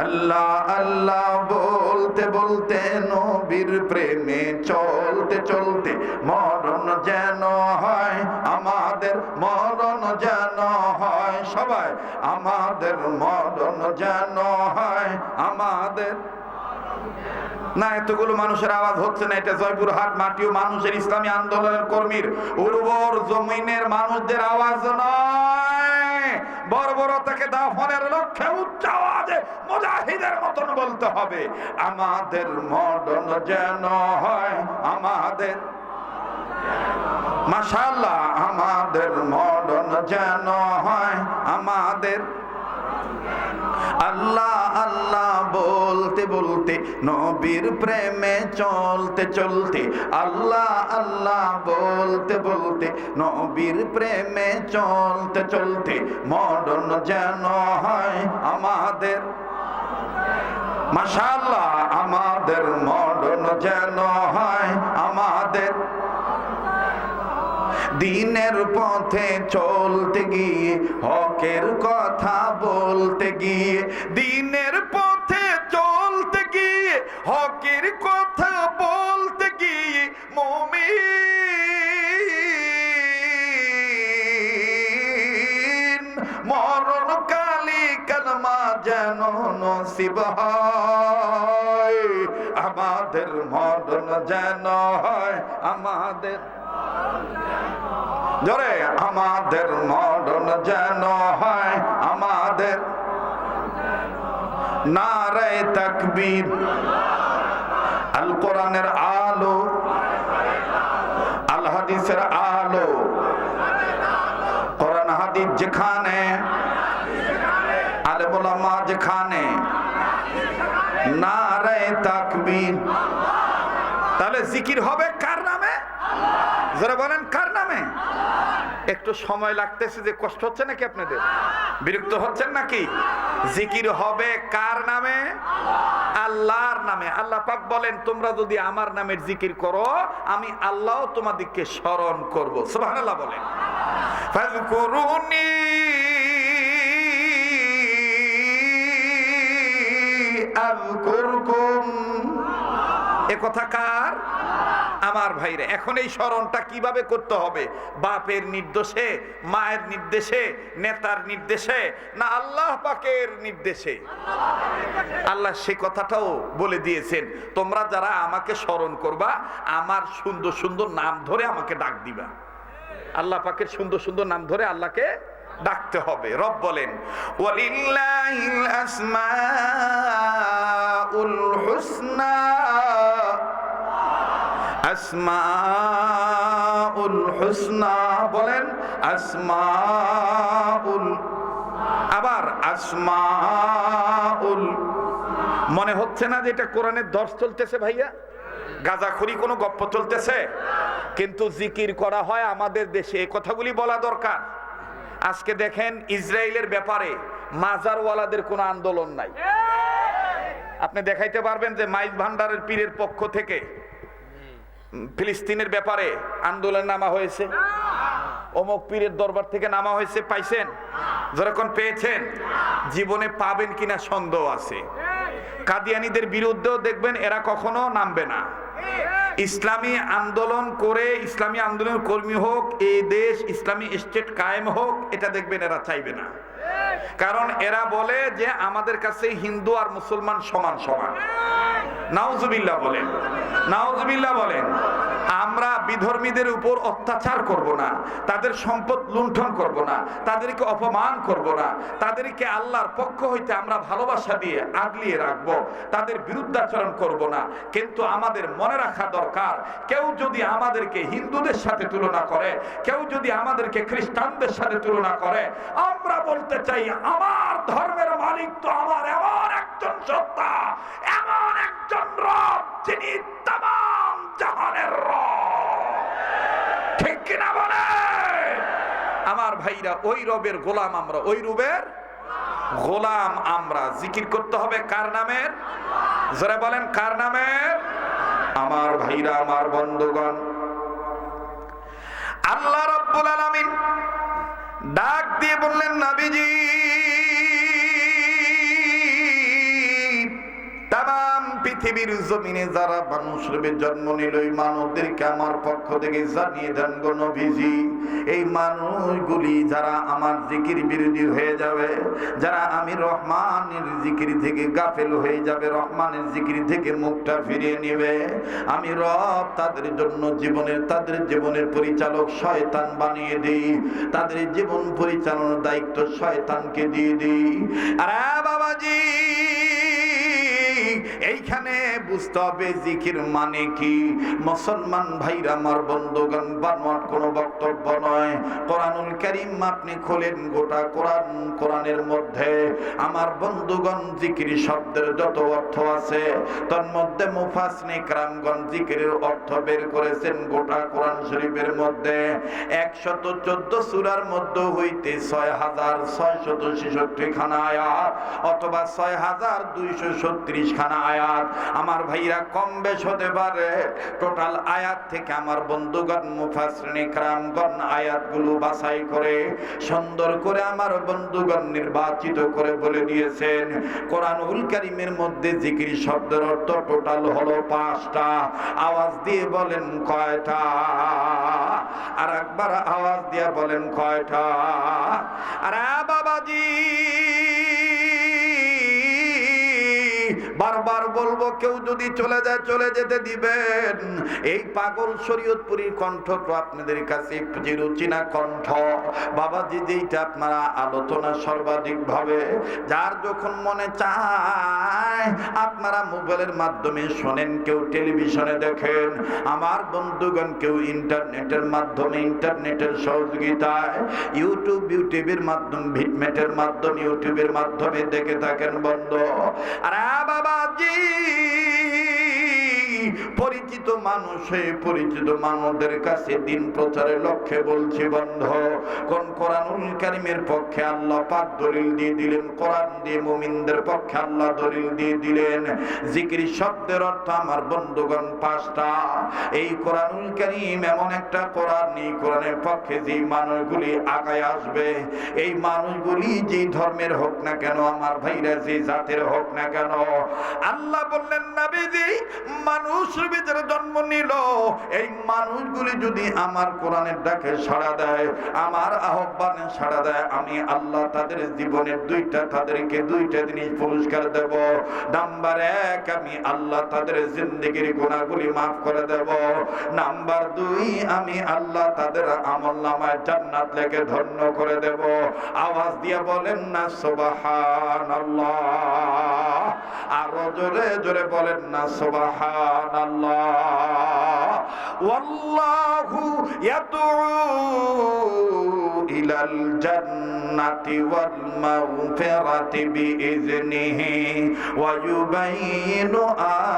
আল্লাহ আল্লাহ বলতে বলতে নবীর প্রেমে চলতে চলতে মরণ যেন হয়, আমাদের মরণ যেন হয়, সবাই আমাদের মরণ যেন হয়, আমাদের না, এতগুলো মানুষের আওয়াজ হচ্ছে না, এটা জয়পুরহাট মাটিও মানুষের ইসলামী আন্দোলনের কর্মীর উর্বর জমিনের মানুষদের আওয়াজ নয়, বর্বরতাকে দাফনের লক্ষ্যে উচ্চ আওয়াজে মুজাহিদের মতন বলতে হবে, আমাদের মডন যেন হয়, আমাদের মাশাআল্লাহ, আমাদের মডন যেন হয়, আমাদের আল্লাহ আল্লাহ বলতে বলতে, নবীর প্রেমে চলতে চলতে, আল্লাহ আল্লাহ বলতে বলতে, নবীর প্রেমে চলতে চলতে, মরণ যেন হয় আমাদের। মাশাআল্লাহ, আমাদের মডন যেন হয় আমাদের। দিনের পথে চলতে গিয়ে হকের কথা বলতে গিয়ে, দিনের পথে চলতে গিয়ে, হকের কথা বলতে গিয়ে মমি মরণ কালী কালমা যেন নসিব আমাদের মরণ যেন হয়, আমাদের জোরে, আমাদের মরণ যেন হয়, আমাদের নারে তকবীর। আল কোরআনের আলো, আল হাদিসের আলো, কোরআন হাদিস যেখানে আলে মোলামা যেখানে, নারে তাকবীর। তাহলে জিকির হবে কার নামে? যারা বলেন, কার নামে? একটু সময় লাগতেছে যে কষ্ট হচ্ছে নাকি আপনাদের? বিরক্ত হচ্ছেন নাকি? জিকির হবে কার নামে? আল্লাহর নামে। আল্লাহ পাক বলেন, তোমরা যদি আমার নামের জিকির করো, আমি আল্লাহ তোমাদেরকে স্মরণ করব। সুবহানাল্লাহ বলেন। ফাযকুরুনি আযকুরকুম। এ কথা কার? আমার ভাইরে, এখন এই স্মরণটা কীভাবে করতে হবে? বাপের নির্দেশে, মায়ের নির্দেশে, নেতার নির্দেশে, না আল্লাহ পাকের নির্দেশে? আল্লাহ সে কথাটাও বলে দিয়েছেন, তোমরা যারা আমাকে স্মরণ করবা, আমার সুন্দর সুন্দর নাম ধরে আমাকে ডাক দিবা। আল্লাহ পাকের সুন্দর সুন্দর নাম ধরে আল্লাহকে ডাকতে হবে। রব বলেন, ওয়ালিল্লাহিল আসমাউল হুসনা। আসমাউল হুসনা বলেন, আসমাউল, আবার আসমাউল। মনে হচ্ছে না যে এটা কোরআনের দর্শ চলতেছে ভাইয়া? গাজাখুরি কোনো গপ্প চলতেছে? কিন্তু জিকির করা হয় আমাদের দেশে এই কথাগুলি বলা দরকার। আজকে দেখেন ইসরায়েলের ব্যাপারে মাজারওয়ালাদের কোনো আন্দোলন নাই। আপনি দেখাইতে পারবেন যে মাইজ ভান্ডারের পীরের পক্ষ থেকে ফিলিস্তিনের ব্যাপারে আন্দোলন নামা হয়েছে। অমুক পীরের দরবার থেকে নামা হয়েছে, পাইছেন? যেরকম পেয়েছেন। জীবনে পাবেন কিনা সন্দেহ আছে। কাদিয়ানিদের বিরুদ্ধেও দেখবেন এরা কখনো নামবে না। ইসলামী আন্দোলন করে, ইসলামী আন্দোলন কর্মী হোক, এই দেশ ইসলামী স্টেট কায়েম হোক, এটা দেখবেন এরা চাইবে না। কারণ এরা বলে যে আমাদের কাছে হিন্দু আর মুসলমান সমান সমান। নাউজুবিল্লাহ বলেন। নাউজুবিল্লাহ বলেন, আমরা বিধর্মীদের উপর অত্যাচার করব না, তাদের সম্পদ লুণ্ঠন করব না, তাদেরকে অপমান করব না, তাদেরকে আল্লাহর পক্ষ হইতে আমরা ভালোবাসা দিয়ে আগলিয়ে রাখব, তাদের বিরুদ্ধাচরণ করব না। কিন্তু আমাদের মনে রাখা দরকার, কেউ যদি আমাদেরকে হিন্দুদের সাথে তুলনা করে, কেউ যদি আমাদেরকে খ্রিস্টানদের সাথে তুলনা করে বলতে চাই, আমার ধর্মের মালিক তো আমার এমন একজন সত্তা, এমন একজন রব, যিনি তাম জাহানের রব। কিনা বলে? আমার ভাইরা, ওই রবের গোলাম আমরা, ওই রবের গোলাম আমরা। জিকির করতে হবে কার নামের? যারা বলেন, কার নামের? আমার ভাইরা, আমার বন্ধুগণ। আল্লাহ রব্বুল ডাক দিয়ে বললেন নবীজি পৃথিবীর জমিনে যারা মানুষ রূপে জন্ম নিল, এই মানবদেরকে আমার পক্ষ থেকে জানিয়ে দেন গো নবীজি, এই মানুষগুলি যারা আমার জিকির বিরোধী হয়ে যাবে, যারা আমি রহমানের জিকির থেকে গাফেল হয়ে যাবে, রহমানের জিকির থেকে মুখটা ফিরিয়ে নেবে, আমি রব তাদের জন্য জীবনের, তাদের জীবনের পরিচালক শয়তান বানিয়ে দিই, তাদের জীবন পরিচালনার দায়িত্ব শয়তানকে দিয়ে দিই। আরে বাবাজি! এইখানে বুঝতে হবে জিকির মানে কি? মুসলমান ভাইরা, আমার বন্ধুগণ বানোয়াট কোনো বক্তব্য নয়। কোরআনুল কারীম আপনি খোলেন গোটা কোরআন, কোরআনের মধ্যে। আমার বন্ধুগণ, জিকির শব্দের যত অর্থ আছে, তার মধ্যে মুফাসনি ক্রামগণ জিকিরের অর্থ বের করেছেন গোটা কোরআন শরীফের মধ্যে। একশত চোদ্দ সুরার মধ্যে হইতে ছয় হাজার ছয়শত ছেষট্টি খানা আয়াত অথবা ছয় হাজার দুইশো ছত্রিশ খানা আয়াত। আমার ভাইরা কম বেশ হতে পারে। টোটাল আয়াত থেকে আমার বন্ধুগণ মুফাসরিনী ক্রামগণ আয়াতগুলো বাছাই করে, সুন্দর করে আমার বন্ধুগণ নির্বাচিত করে বলে দিয়েছেন। কোরআনুল কারিমের মধ্যে জিকির শব্দের অর্থ টোটাল হলো পাঁচটা। আওয়াজ দিয়ে বলেন কয়টা? আর একবার আওয়াজ দিয়ে বলেন কয়টা? আরে বাবাজি! বলব, কেউ যদি চলে যায়, চলে যেতে দিবেন। এই পাগল শরীয়তপুরীর কণ্ঠ তো আপনাদের কাছে চিরচিনা কণ্ঠ। বাবাজি, যেইটা আপনারা আলোচনা সর্বাধিক ভাবে যার যখন মনে চায় আপনারা মোবাইলের মাধ্যমে শোনেন, কেউ টেলিভিশনে দেখেন, আমার বন্ধুগণ কেউ ইন্টারনেটের মাধ্যমে, ইন্টারনেটের সহযোগিতায়, ইউটিউব, ইউটিউবের মাধ্যমে, ভিটমেটের মাধ্যমে, ইউটিউবের মাধ্যমে দেখে থাকেন বন্ধ। আর বাবাজি! পরিচিত মানুষ হয়ে পরিচিত মানুষদের কাছে দিন প্রচারের লক্ষ্যে বলছি, বন্ধ। কোন কোরআনুল কারিমের পক্ষে আল্লাহ পাক দলিল দিয়ে দিলেন, কোরআন দিয়ে মুমিনদের পক্ষে আল্লাহ দলিল দিয়ে দিলেন। জিকির শব্দের অর্থ আমার বন্ধুগণ, পাঁচটা। এই কোরআনুল কারিম এমন একটা কোরআন, এই কোরআনের পক্ষে যে মানুষগুলি আগায় আসবে, এই মানুষগুলি যে ধর্মের হোক না কেন, আমার ভাইরা যে জাতের হোক না কেন, আল্লাহ বললেন, নাবিজি, মানুষের ভিতরে জন্ম নিল। এই মানুষগুলি যদি আমার কোরআনের ডাকে সাড়া দেয়, আমার আহ্বানে সাড়া দেয়, আমি আল্লাহ তাদের জীবনের দুইটা, তাদেরকে দুইটা জিনিস পুরস্কার দেব। নাম্বার এক, আমি আল্লাহ তাদের জিন্দগির গুণাগুলি মাফ করে দেব। নাম্বার দুই, আমি আল্লাহ তাদের আমল নামায় জান্নাত লেগে ধন্য করে দেব। আওয়াজ দিয়ে বলেন না সুবাহান আরও জোরে জোরে বলেন না সুবাহান আল্লাহ ইলাল জান্নাতি ওয়াল মাগফিরাতি বিইذনিহি ওয়া ইউবাইয়িনু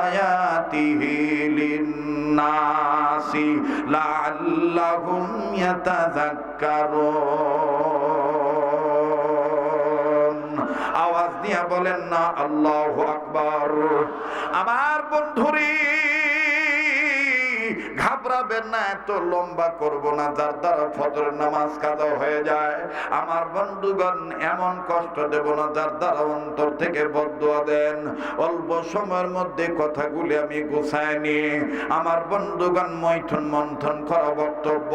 আয়াতিহি লিন-নাসি লাআল্লাহুম ইয়াতাযাক্কারুন আওয়াজ দিয়া বলেন না আল্লাহু আকবার আমার বন্ধুরি না, এত লম্বা করব না, যার দ্বারা নামাজ হয়ে যায়। আমার বন্ধুগণ, এমন কষ্ট দেব না, যার দ্বারা অন্তর থেকে বদুয়া দেন। অল্প সময়ের মধ্যে কথাগুলি আমি গুছায় আমার বন্ধুগণ মৈথুন মন্থন করা বক্তব্য,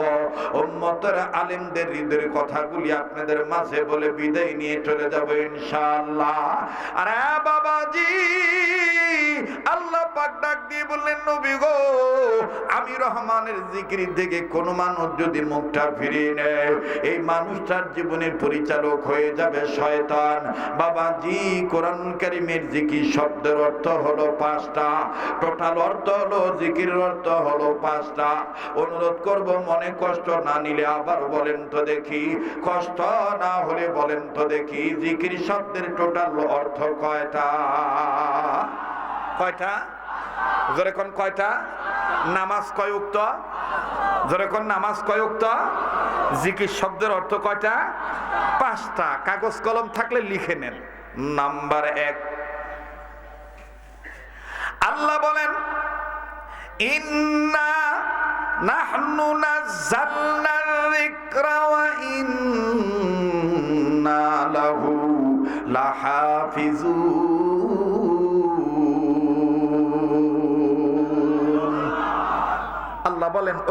উম্মতের আলিমদের হৃদয়ের কথাগুলি আপনাদের মাঝে বলে বিদায় নিয়ে চলে যাব ইনশাআল্লাহ। আরে বাবাজি, আল্লাহ বললেন গো রহমানের জিকির থেকে যদি মুখটা ফিরিয়ে নেয়, এই মানুষটার জীবনের পরিচালক হয়ে যাবে শয়তান। কোরআন কারিমের জিকির শব্দের অর্থ পাঁচটা, টোটাল অর্থ জিকির অর্থ পাঁচটা। অনুরোধ করব, মনে কষ্ট না নিলে আবার বলেন তো দেখি, কষ্ট না হলে বলেন তো দেখি, জিকির শব্দের টোটাল অর্থ কয়টা? কয়টা? কয়টা? নামাজ কয় উক্ত? নামাজ কয় উক্ত? জিকির শব্দের অর্থ কয়টা? পাঁচটা। কাগজ কলম থাকলে লিখে নেন। নাম্বার এক। আল্লাহ বলেন, ইন্না ইন্না লাহু লাহাফিজুন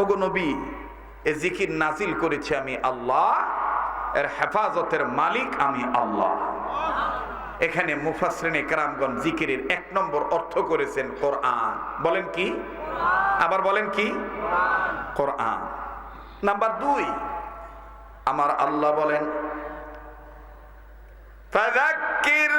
ওগো নবী, এ জিকির নাজিল করেছি আমি আল্লাহ, এর হেফাজতের মালিক আমি আল্লাহ। এখানে মুফাসরিনী কেরামগঞ্জ জিকিরের এক নম্বর অর্থ করেছেন কোরআন। বলেন কি? আবার বলেন কি? কোরআন। নাম্বার দুই, আমার আল্লাহ বলেন তাজাক্কির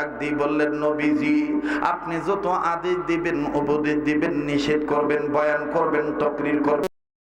ডাক দিয়ে বললেন, নবীজি, আপনি যত আদেশ দিবেন, উপদেশ দিবেন, নিষেধ করবেন, বয়ান করবেন, তকরির করবেন